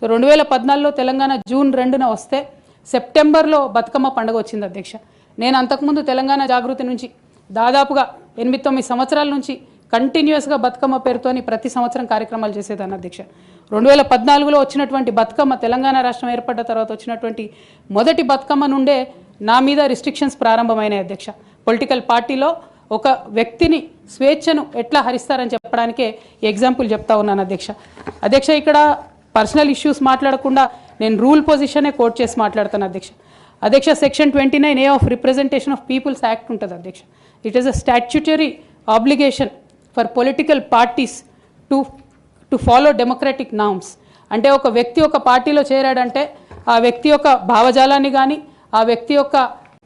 So రెండు వేల పద్నాలుగులో తెలంగాణ జూన్ రెండున వస్తే సెప్టెంబర్లో బతుకమ్మ పండుగ వచ్చింది అధ్యక్ష. నేను అంతకుముందు తెలంగాణ జాగృతి నుంచి దాదాపుగా ఎనిమిది తొమ్మిది సంవత్సరాల నుంచి కంటిన్యూస్గా బతుకమ్మ పేరుతోని ప్రతి సంవత్సరం కార్యక్రమాలు చేసేదాన్ని అధ్యక్ష. రెండు వేల పద్నాలుగులో వచ్చినటువంటి బతుకమ్మ తెలంగాణ రాష్ట్రం ఏర్పడ్డ తర్వాత వచ్చినటువంటి మొదటి బతుకమ్మ నుండే నా మీద రిస్ట్రిక్షన్స్ ప్రారంభమైనాయి అధ్యక్ష. పొలిటికల్ పార్టీలో ఒక వ్యక్తిని స్వేచ్ఛను ఎట్లా హరిస్తారని చెప్పడానికే ఎగ్జాంపుల్ చెప్తా ఉన్నాను అధ్యక్ష. అధ్యక్ష ఇక్కడ పర్సనల్ ఇష్యూస్ మాట్లాడకుండా నేను రూల్ పొజిషనే కోట్ చేసి మాట్లాడతాను అధ్యక్ష. అధ్యక్ష section twenty nine A of representation of people's act ఉంటుంది అధ్యక్ష. It is a statutory obligation for political parties to to follow democratic norms అంటే ఒక వ్యక్తి ఒక పార్టీలో చేరాడంటే ఆ వ్యక్తి యొక్క భావజాలాన్ని కానీ ఆ వ్యక్తి యొక్క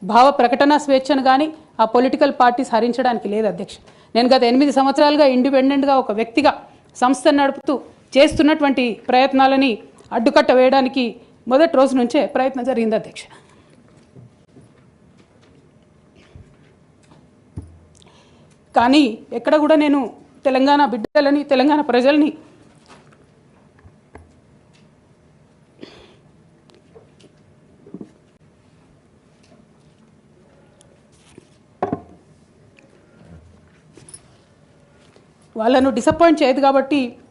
భావ ప్రకటన స్వేచ్ఛను కానీ ఆ పొలిటికల్ పార్టీస్ హరించడానికి లేదు అధ్యక్ష. నేను గత ఎనిమిది సంవత్సరాలుగా ఇండిపెండెంట్గా ఒక వ్యక్తిగా సంస్థను నడుపుతూ చేస్తున్నటువంటి ప్రయత్నాలని అడ్డుకట్ట వేయడానికి మొదటి రోజు నుంచే ప్రయత్నం జరిగింది అధ్యక్ష. కానీ ఎక్కడ కూడా నేను తెలంగాణ బిడ్డలని తెలంగాణ ప్రజల్ని వాళ్ళను డిసప్పాయింట్ చేయదు కాబట్టి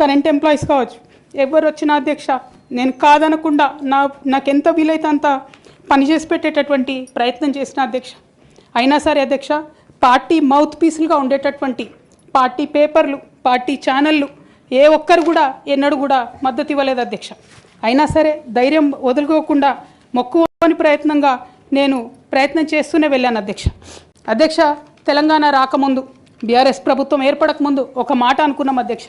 కరెంట్ ఎంప్లాయీస్ కావచ్చు. ఎవరు వచ్చినా అధ్యక్ష నేను కాదనకుండా నా నాకెంత వీలైతే అంత పని చేసి పెట్టేటటువంటి ప్రయత్నం చేసిన అధ్యక్ష. అయినా సరే అధ్యక్ష పార్టీ మౌత్ పీసులుగా ఉండేటటువంటి పార్టీ పేపర్లు పార్టీ ఛానళ్ళు ఏ ఒక్కరు కూడా ఎన్నడూ కూడా మద్దతు ఇవ్వలేదు అధ్యక్ష. అయినా సరే ధైర్యం వదులుకోకుండా మొక్కువని ప్రయత్నంగా నేను ప్రయత్నం చేస్తూనే వెళ్ళాను అధ్యక్ష. అధ్యక్ష తెలంగాణ రాకముందు బీఆర్ఎస్ ప్రభుత్వం ఏర్పడకముందు ఒక మాట అనుకున్నాం అధ్యక్ష.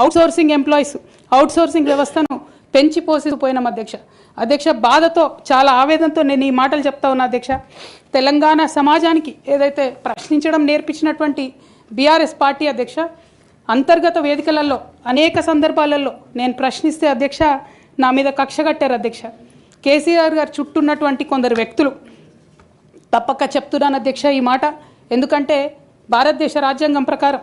అవుట్సోర్సింగ్ ఎంప్లాయీస్ అవుట్సోర్సింగ్ వ్యవస్థను పెంచి పోసిపోయినాం అధ్యక్ష. అధ్యక్ష బాధతో చాలా ఆవేదనతో నేను ఈ మాటలు చెప్తా ఉన్నా అధ్యక్ష. తెలంగాణ సమాజానికి ఏదైతే ప్రశ్నించడం నేర్పించినటువంటి బీఆర్ఎస్ పార్టీ అధ్యక్ష అంతర్గత వేదికలలో అనేక సందర్భాలలో నేను ప్రశ్నిస్తే అధ్యక్ష నా మీద కక్ష కట్టారు అధ్యక్ష. కేసీఆర్ గారు చుట్టూన్నటువంటి కొందరు వ్యక్తులు తప్పక చెప్తున్నాను అధ్యక్ష ఈ మాట. ఎందుకంటే భారతదేశ రాజ్యాంగం ప్రకారం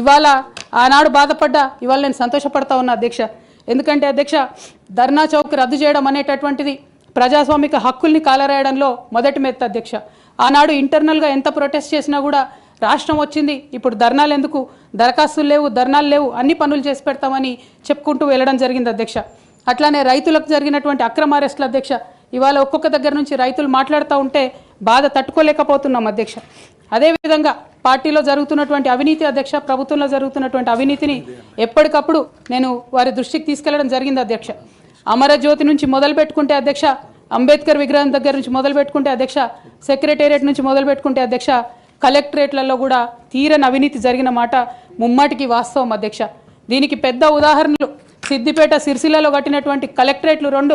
ఇవాళ ఆనాడు బాధపడ్డా ఇవాళ నేను సంతోషపడతా ఉన్నా అధ్యక్ష. ఎందుకంటే అధ్యక్ష ధర్నా చౌక్ రద్దు చేయడం అనేటటువంటిది ప్రజాస్వామిక హక్కుల్ని కాలరాయడంలో మొదటి మెత్త అధ్యక్ష. ఆనాడు ఇంటర్నల్గా ఎంత ప్రొటెస్ట్ చేసినా కూడా రాష్ట్రం వచ్చింది ఇప్పుడు ధర్నాలు ఎందుకు? దరఖాస్తులు లేవు ధర్నాలు లేవు అన్ని పనులు చేసి పెడతామని చెప్పుకుంటూ వెళ్ళడం జరిగింది అధ్యక్ష. అట్లానే రైతులకు జరిగినటువంటి అక్రమ అరెస్టులు అధ్యక్ష ఇవాళ ఒక్కొక్క దగ్గర నుంచి రైతులు మాట్లాడుతూ ఉంటే బాధ తట్టుకోలేకపోతున్నాం అధ్యక్ష. అదేవిధంగా పార్టీలో జరుగుతున్నటువంటి అవినీతి అధ్యక్ష ప్రభుత్వంలో జరుగుతున్నటువంటి అవినీతిని ఎప్పటికప్పుడు నేను వారి దృష్టికి తీసుకెళ్ళడం జరిగింది అధ్యక్ష. అమరజ్యోతి నుంచి మొదలు పెట్టుకుంటే అధ్యక్ష అంబేద్కర్ విగ్రహం దగ్గర నుంచి మొదలు పెట్టుకుంటే అధ్యక్ష సెక్రటేరియట్ నుంచి మొదలు పెట్టుకుంటే అధ్యక్ష కలెక్టరేట్లలో కూడా తీరని అవినీతి జరిగిన మాట ముమ్మాటికి వాస్తవం అధ్యక్ష. దీనికి పెద్ద ఉదాహరణలు సిద్దిపేట సిరిసిల్లలో కట్టినటువంటి కలెక్టరేట్లు రెండు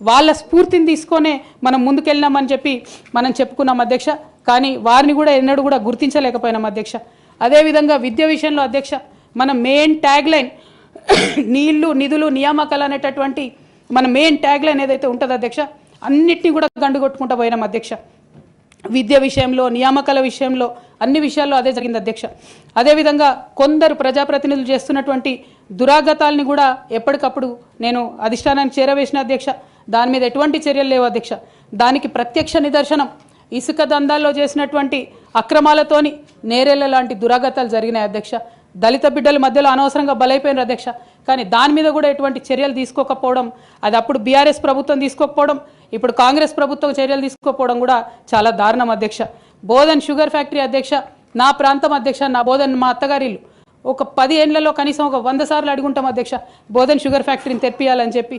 వాళ్ళ స్ఫూర్తిని తీసుకొనే మనం ముందుకెళ్ళినామని చెప్పి మనం చెప్పుకున్నాం అధ్యక్ష. కానీ వారిని కూడా ఎన్నడూ కూడా గుర్తించలేకపోయినాం అధ్యక్ష. అదేవిధంగా విద్య విషయంలో అధ్యక్ష మన మెయిన్ ట్యాగ్ లైన్ నీళ్ళు నిధులు నియామకాలు అనేటటువంటి మన మెయిన్ ట్యాగ్ లైన్ ఏదైతే ఉంటుందో అధ్యక్ష అన్నిటినీ కూడా గండుగొట్టుకుంటూ పోయినాం అధ్యక్ష. విద్య విషయంలో నియామకాల విషయంలో అన్ని విషయాల్లో అదే జరిగింది అధ్యక్ష. అదేవిధంగా కొందరు ప్రజాప్రతినిధులు చేస్తున్నటువంటి దురాగతాల్ని కూడా ఎప్పటికప్పుడు నేను అధిష్టానానికి చేరవేసిన అధ్యక్ష. దాని మీద ఎటువంటి చర్యలు లేవు అధ్యక్ష. దానికి ప్రత్యక్ష నిదర్శనం. ఇసుక దందాల్లో చేసినటువంటి అక్రమాలతోని నేరేళ్ళ లాంటి దురాగతాలు జరిగినాయి అధ్యక్ష. దళిత బిడ్డల మధ్యలో అనవసరంగా బలైపోయినారు అధ్యక్ష. కానీ దాని మీద కూడా ఎటువంటి చర్యలు తీసుకోకపోవడం అది అప్పుడు బీఆర్ఎస్ ప్రభుత్వం తీసుకోకపోవడం ఇప్పుడు కాంగ్రెస్ ప్రభుత్వం చర్యలు తీసుకోకపోవడం కూడా చాలా దారుణం అధ్యక్ష. బోధన్ షుగర్ ఫ్యాక్టరీ అధ్యక్ష నా ప్రాంతం అధ్యక్ష నా బోధన్ మా అత్తగారిల్లు. ఒక పది ఏళ్ళలో కనీసం ఒక వంద సార్లు అడుగుంటాం అధ్యక్ష బోధన్ షుగర్ ఫ్యాక్టరీని తెప్పియాలని చెప్పి.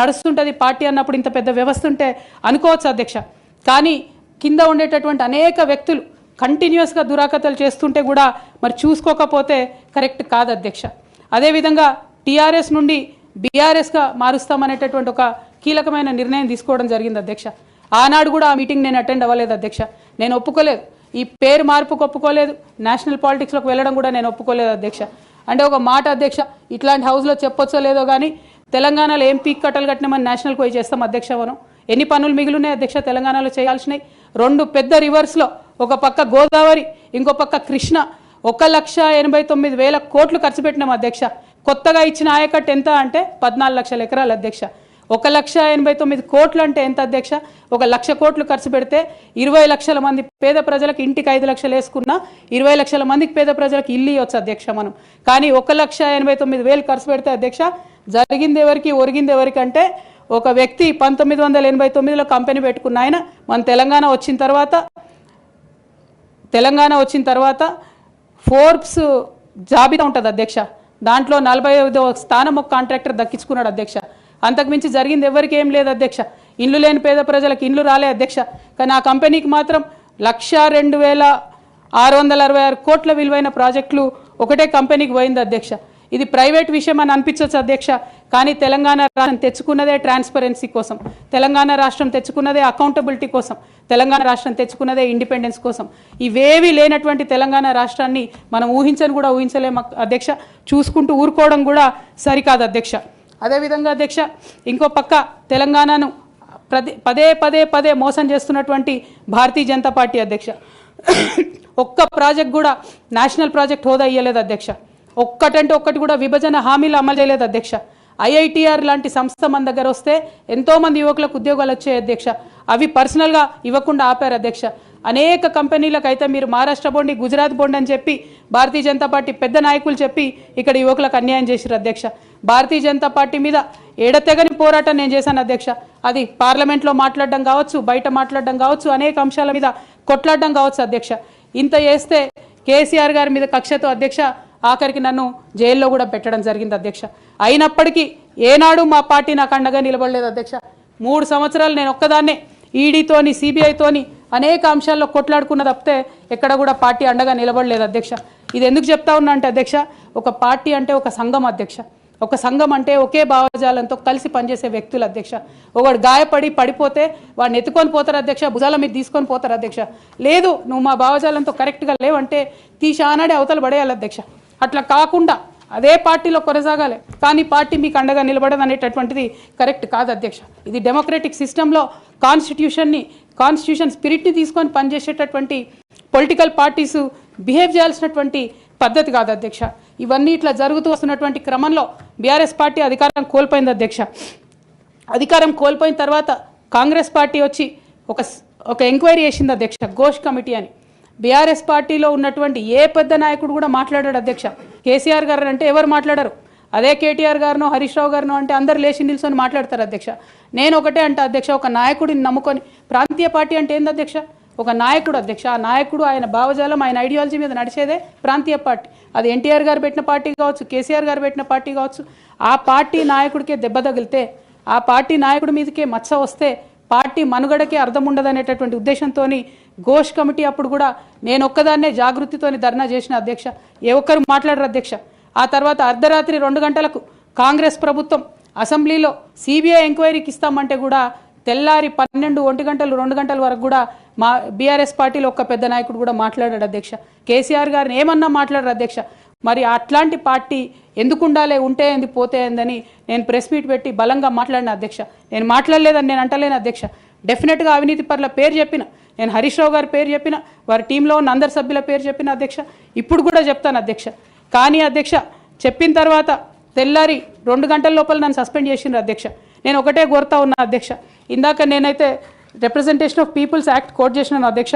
నడుస్తుంటుంది పార్టీ అన్నప్పుడు ఇంత పెద్ద వ్యవస్థ ఉంటే అనుకోవచ్చు అధ్యక్ష. కానీ కింద ఉండేటటువంటి అనేక వ్యక్తులు కంటిన్యూస్గా దురాకతలు చేస్తుంటే కూడా మరి చూసుకోకపోతే కరెక్ట్ కాదు అధ్యక్ష. అదేవిధంగా టీఆర్ఎస్ నుండి బీఆర్ఎస్గా మారుస్తామనేటటువంటి ఒక కీలకమైన నిర్ణయం తీసుకోవడం జరిగింది అధ్యక్ష. ఆనాడు కూడా ఆ మీటింగ్ నేను అటెండ్ అవ్వలేదు అధ్యక్ష. నేను ఒప్పుకోలేదు. ఈ పేరు మార్పుకు ఒప్పుకోలేదు. నేషనల్ పాలిటిక్స్లోకి వెళ్ళడం కూడా నేను ఒప్పుకోలేదు అధ్యక్ష. అంటే ఒక మాట అధ్యక్ష ఇట్లాంటి హౌస్లో చెప్పొచ్చో లేదో కానీ తెలంగాణలో ఏం పీక్ కట్టలు కట్టినామని నేషనల్కి పోయి చేస్తాం అధ్యక్ష మనం ఎన్ని పనులు మిగిలినాయి అధ్యక్ష? తెలంగాణలో చేయాల్సినవి. రెండు పెద్ద రివర్స్లో ఒక పక్క గోదావరి ఇంకో పక్క కృష్ణ. ఒక లక్ష ఎనభై తొమ్మిది వేల కోట్లు ఖర్చు పెట్టినాం అధ్యక్ష. కొత్తగా ఇచ్చిన ఆయకట్టు ఎంత అంటే పద్నాలుగు లక్షల ఎకరాలు అధ్యక్ష. ఒక లక్ష ఎనభై తొమ్మిది కోట్లు అంటే ఎంత అధ్యక్ష? ఒక లక్ష కోట్లు ఖర్చు పెడితే ఇరవై లక్షల మంది పేద ప్రజలకు ఇంటికి ఐదు లక్షలు వేసుకున్నా ఇరవై లక్షల మందికి పేద ప్రజలకు ఇల్లు ఇవ్వచ్చు అధ్యక్ష మనం. కానీ ఒక లక్ష ఎనభై తొమ్మిది వేలు ఖర్చు పెడితే అధ్యక్ష జరిగింది ఎవరికి ఒరిగింది ఎవరికంటే ఒక వ్యక్తి పంతొమ్మిది వందల ఎనభై తొమ్మిదిలో కంపెనీ పెట్టుకున్న ఆయన మన తెలంగాణ వచ్చిన తర్వాత తెలంగాణ వచ్చిన తర్వాత ఫోర్బ్స్ జాబితా ఉంటుంది అధ్యక్ష. దాంట్లో నలభై ఐదో స్థానం ఒక కాంట్రాక్టర్ దక్కించుకున్నాడు అధ్యక్ష. అంతకుమించి జరిగింది ఎవరికి ఏం లేదు అధ్యక్ష. ఇండ్లు లేని పేద ప్రజలకు ఇండ్లు రాలే అధ్యక్ష. కానీ ఆ కంపెనీకి మాత్రం లక్ష రెండు వేల ఆరు వందల అరవై ఆరు కోట్ల విలువైన ప్రాజెక్టులు ఒకటే కంపెనీకి పోయింది అధ్యక్ష. ఇది ప్రైవేట్ విషయం అని అనిపించవచ్చు అధ్యక్ష కానీ తెలంగాణ రాష్ట్రం తెచ్చుకున్నదే ట్రాన్స్పరెన్సీ కోసం తెలంగాణ రాష్ట్రం తెచ్చుకున్నదే అకౌంటబిలిటీ కోసం తెలంగాణ రాష్ట్రం తెచ్చుకున్నదే ఇండిపెండెన్స్ కోసం. ఇవేవి లేనటువంటి తెలంగాణ రాష్ట్రాన్ని మనం ఊహించని కూడా ఊహించలేము అధ్యక్ష. చూసుకుంటూ ఊరుకోవడం కూడా సరికాదు అధ్యక్ష. అదేవిధంగా అధ్యక్ష ఇంకో పక్క తెలంగాణను ప్రతి పదే పదే పదే మోసం చేస్తున్నటువంటి భారతీయ జనతా పార్టీ అధ్యక్ష. ఒక్క ప్రాజెక్ట్ కూడా నేషనల్ ప్రాజెక్ట్ హోదా ఇయ్యలేదు అధ్యక్ష. ఒక్కటంటే ఒక్కటి కూడా విభజన హామీలు అమలు చేయలేదు అధ్యక్ష. ఐఐటిఆర్ లాంటి సంస్థ మన దగ్గర వస్తే ఎంతోమంది యువకులకు ఉద్యోగాలు వచ్చాయి అధ్యక్ష. అవి పర్సనల్గా ఇవ్వకుండా ఆపారు అధ్యక్ష. అనేక కంపెనీలకు అయితే మీరు మహారాష్ట్ర బోండి గుజరాత్ బోండి అని చెప్పి భారతీయ జనతా పార్టీ పెద్ద నాయకులు చెప్పి ఇక్కడ యువకులకు అన్యాయం చేశారు అధ్యక్ష. భారతీయ జనతా పార్టీ మీద ఎడతెగని పోరాటం నేను చేశాను అధ్యక్ష. అది పార్లమెంట్లో మాట్లాడడం కావచ్చు బయట మాట్లాడడం కావచ్చు అనేక అంశాల మీద కొట్లాడడం కావచ్చు అధ్యక్ష. ఇంత చేస్తే కేసీఆర్ గారి మీద కక్షతో అధ్యక్ష ఆఖరికి నన్ను జైల్లో కూడా పెట్టడం జరిగింది అధ్యక్ష. అయినప్పటికీ ఏనాడు మా పార్టీ నాకు అండగా నిలబడలేదు అధ్యక్ష. మూడు సంవత్సరాలు నేను ఒక్కదాన్నే ఈడీతోని సిబిఐతోని అనేక అంశాల్లో కొట్లాడుకున్న తప్పితే ఎక్కడ కూడా పార్టీ అండగా నిలబడలేదు అధ్యక్ష. ఇది ఎందుకు చెప్తా ఉన్నా అంటే అధ్యక్ష ఒక పార్టీ అంటే ఒక సంఘం అధ్యక్ష. ఒక సంఘం అంటే ఒకే భావజాలంతో కలిసి పనిచేసే వ్యక్తులు అధ్యక్ష. ఒకడు గాయపడి పడిపోతే వాడిని ఎత్తుకొని పోతారు అధ్యక్ష. భుజాల మీద తీసుకొని పోతారు అధ్యక్ష. లేదు నువ్వు మా భావజాలంతో కరెక్ట్గా లేవంటే తీసానాడే ఆనాడే అవతల పడేయాలి అధ్యక్ష. అట్లా కాకుండా అదే పార్టీలో కొనసాగాలి. కానీ పార్టీ మీకు అండగా నిలబడదు అనేటటువంటిది కరెక్ట్ కాదు అధ్యక్ష. ఇది డెమోక్రటిక్ సిస్టంలో కాన్స్టిట్యూషన్ని కాన్స్టిట్యూషన్ స్పిరిట్ని తీసుకొని పనిచేసేటటువంటి పొలిటికల్ పార్టీస్ బిహేవ్ చేయాల్సినటువంటి పద్ధతి కాదు అధ్యక్ష. ఇవన్నీ ఇట్లా జరుగుతూ వస్తున్నటువంటి క్రమంలో బీఆర్ఎస్ పార్టీ అధికారం కోల్పోయింది అధ్యక్ష. అధికారం కోల్పోయిన తర్వాత కాంగ్రెస్ పార్టీ వచ్చి ఒక ఒక ఎంక్వైరీ చేసింది అధ్యక్ష ఘోష్ కమిటీ అని. బీఆర్ఎస్ పార్టీలో ఉన్నటువంటి ఏ పెద్ద నాయకుడు కూడా మాట్లాడాడు అధ్యక్ష. కేసీఆర్ గారు అంటే ఎవరు మాట్లాడరు? అదే కేటీఆర్ గారినో హరీష్ రావు గారినో అంటే అందరు లేచి నిల్చొని మాట్లాడతారు అధ్యక్ష. నేను ఒకటే అంటే అధ్యక్ష ఒక నాయకుడిని నమ్ముకొని ప్రాంతీయ పార్టీ అంటే ఏంది అధ్యక్ష? ఒక నాయకుడు అధ్యక్ష. ఆ నాయకుడు ఆయన భావజాలం ఆయన ఐడియాలజీ మీద నడిచేదే ప్రాంతీయ పార్టీ. అది ఎన్టీఆర్ గారు పెట్టిన పార్టీ కావచ్చు కేసీఆర్ గారు పెట్టిన పార్టీ కావచ్చు. ఆ పార్టీ నాయకుడికే దెబ్బ తగిలితే ఆ పార్టీ నాయకుడి మీదకే మచ్చ వస్తే పార్టీ మనుగడకే అర్థం ఉండదనేటటువంటి ఉద్దేశంతో ఘోష్ కమిటీ అప్పుడు కూడా నేను ఒక్కదాన్నే జాగృతితోని ధర్నా చేసిన అధ్యక్ష ఏ ఒక్కరు మాట్లాడరు అధ్యక్ష. ఆ తర్వాత అర్ధరాత్రి రెండు గంటలకు కాంగ్రెస్ ప్రభుత్వం అసెంబ్లీలో సిబిఐ ఎంక్వైరీకి ఇస్తామంటే కూడా తెల్లారి పన్నెండు ఒంటి గంటలు రెండు గంటల వరకు కూడా మా బీఆర్ఎస్ పార్టీలో ఒక్క పెద్ద నాయకుడు కూడా మాట్లాడాడు అధ్యక్ష. కేసీఆర్ గారిని ఏమన్నా మాట్లాడారు అధ్యక్ష. మరి అట్లాంటి పార్టీ ఎందుకు ఉండాలి ఉంటే ఏంది పోతే ఏందని నేను ప్రెస్ మీట్ పెట్టి బలంగా మాట్లాడిన అధ్యక్ష. నేను మాట్లాడలేదని నేను అంటలేను అధ్యక్ష. డెఫినెట్గా అవినీతి పట్ల పేరు చెప్పిన నేను హరీష్ రావు గారి పేరు చెప్పిన వారి టీంలో ఉన్న అందరి సభ్యుల పేరు చెప్పిన అధ్యక్ష ఇప్పుడు కూడా చెప్తాను అధ్యక్ష. కానీ అధ్యక్ష చెప్పిన తర్వాత తెల్లారి రెండు గంటల లోపల నన్ను సస్పెండ్ చేసిండ్రు అధ్యక్ష. నేను ఒకటే కోరుతా ఉన్నా అధ్యక్ష. ఇందాక నేనైతే representation of people's act quote చేసినాను అధ్యక్ష.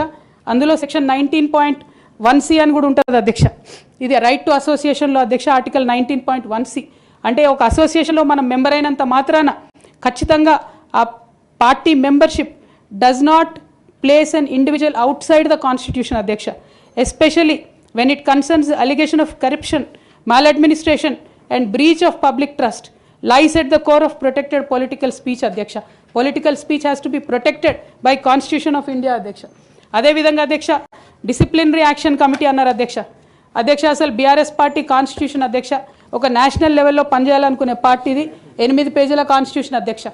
అందులో section nineteen point one C అని కూడా ఉంటుంది అధ్యక్ష. ఇది రైట్ టు అసోసియేషన్లో అధ్యక్ష article nineteen point one C అంటే ఒక అసోసియేషన్లో మనం మెంబర్ అయినంత మాత్రాన ఖచ్చితంగా ఆ party membership does not place an individual outside the constitution అధ్యక్ష especially when it concerns allegation of corruption maladministration and breach of public trust lies at the core of protected political speech అధ్యక్ష political speech has to be protected by constitution of India అధ్యక్ష అదేవిధంగా అధ్యక్ష disciplinary action committee అన్నారు అధ్యక్ష అధ్యక్ష అసలు BRS party constitution అధ్యక్ష ఒక నేషనల్ లెవెల్లో పనిచేయాలనుకునే పార్టీది ఎనిమిది పేజీల కాన్స్టిట్యూషన్ అధ్యక్ష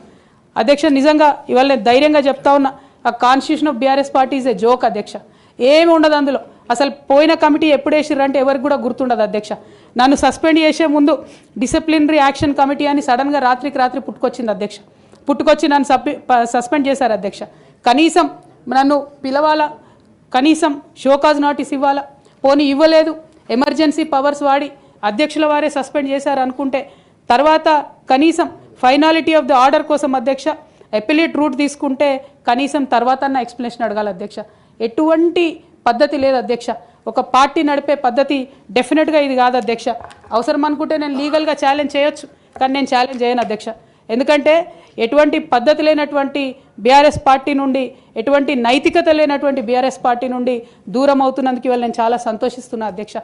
అధ్యక్ష నిజంగా ఇవాళ నేను ధైర్యంగా చెప్తా ఉన్నా ఆ constitution of BRS party is a joke అధ్యక్ష. ఏమి ఉండదు అందులో. అసలు పోయిన కమిటీ ఎప్పుడు వేసిర్రంటే ఎవరికి కూడా గుర్తుండదు అధ్యక్ష. నన్ను సస్పెండ్ చేసే ముందు డిసిప్లినరీ యాక్షన్ కమిటీ అని సడన్గా రాత్రికి రాత్రి పుట్టుకొచ్చింది అధ్యక్ష. పుట్టుకొచ్చి నన్ను సప్పి సస్పెండ్ చేశారు అధ్యక్ష. కనీసం నన్ను పిలవాలా? కనీసం షోకాజ్ నోటీస్ ఇవ్వాలా? పోనీ ఇవ్వలేదు. ఎమర్జెన్సీ పవర్స్ వాడి అధ్యక్షుల వారే సస్పెండ్ చేశారు అనుకుంటే తర్వాత కనీసం ఫైనాలిటీ ఆఫ్ ద ఆర్డర్ కోసం అధ్యక్ష ఎపిలేట్ రూట్ తీసుకుంటే కనీసం తర్వాత అన్న ఎక్స్ప్లెనేషన్ అడగాలి అధ్యక్ష. ఎటువంటి పద్ధతి లేదు అధ్యక్ష. ఒక పార్టీ నడిపే పద్ధతి డెఫినెట్గా ఇది కాదు అధ్యక్ష. అవసరం అనుకుంటే నేను లీగల్గా ఛాలెంజ్ చేయొచ్చు కానీ నేను ఛాలెంజ్ చేయను అధ్యక్ష. ఎందుకంటే ఎటువంటి పద్ధతి లేనటువంటి బీఆర్ఎస్ పార్టీ నుండి ఎటువంటి నైతికత లేనటువంటి బీఆర్ఎస్ పార్టీ నుండి దూరం అవుతున్నందుకు ఇవాళ నేను చాలా సంతోషిస్తున్నా అధ్యక్ష.